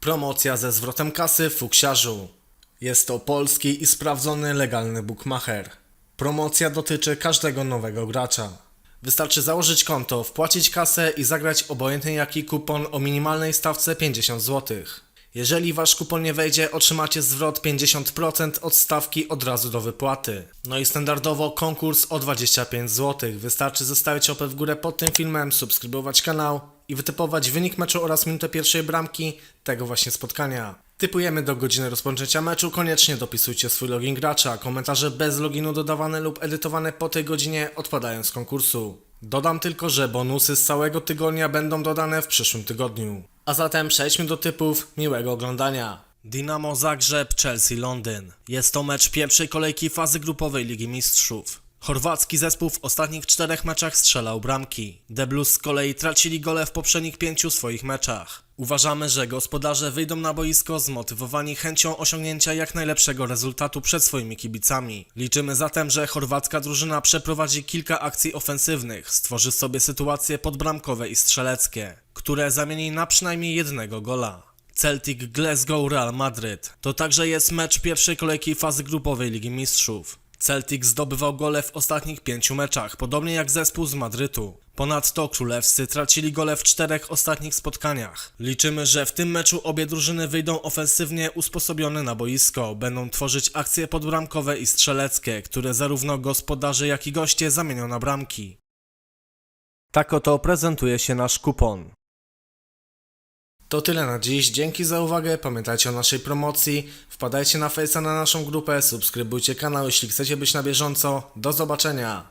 Promocja ze zwrotem kasy w Fuksiarzu. Jest to polski i sprawdzony legalny bookmacher. Promocja dotyczy każdego nowego gracza. Wystarczy założyć konto, wpłacić kasę i zagrać obojętnie jaki kupon o minimalnej stawce 50 zł. Jeżeli wasz kupon nie wejdzie, otrzymacie zwrot 50% od stawki od razu do wypłaty. No i standardowo konkurs o 25 zł. Wystarczy zostawić opę w górę pod tym filmem, subskrybować kanał i wytypować wynik meczu oraz minutę pierwszej bramki tego właśnie spotkania. Typujemy do godziny rozpoczęcia meczu, koniecznie dopisujcie swój login gracza, komentarze bez loginu dodawane lub edytowane po tej godzinie odpadają z konkursu. Dodam tylko, że bonusy z całego tygodnia będą dodane w przyszłym tygodniu. A zatem przejdźmy do typów miłego oglądania. Dynamo Zagrzeb, Chelsea Londyn. Jest to mecz pierwszej kolejki fazy grupowej Ligi Mistrzów. Chorwacki zespół w ostatnich czterech meczach strzelał bramki. The Blues z kolei tracili gole w poprzednich pięciu swoich meczach. Uważamy, że gospodarze wyjdą na boisko zmotywowani chęcią osiągnięcia jak najlepszego rezultatu przed swoimi kibicami. Liczymy zatem, że chorwacka drużyna przeprowadzi kilka akcji ofensywnych, stworzy sobie sytuacje podbramkowe i strzeleckie, które zamieni na przynajmniej jednego gola. Celtic Glasgow Real Madryt. To także jest mecz pierwszej kolejki fazy grupowej Ligi Mistrzów. Celtic zdobywał gole w ostatnich pięciu meczach, podobnie jak zespół z Madrytu. Ponadto królewscy tracili gole w czterech ostatnich spotkaniach. Liczymy, że w tym meczu obie drużyny wyjdą ofensywnie usposobione na boisko, będą tworzyć akcje podbramkowe i strzeleckie, które zarówno gospodarze jak i goście zamienią na bramki. Tak oto prezentuje się nasz kupon. To tyle na dziś. Dzięki za uwagę. Pamiętajcie o naszej promocji. Wpadajcie na Face'a na naszą grupę, subskrybujcie kanał, jeśli chcecie być na bieżąco. Do zobaczenia.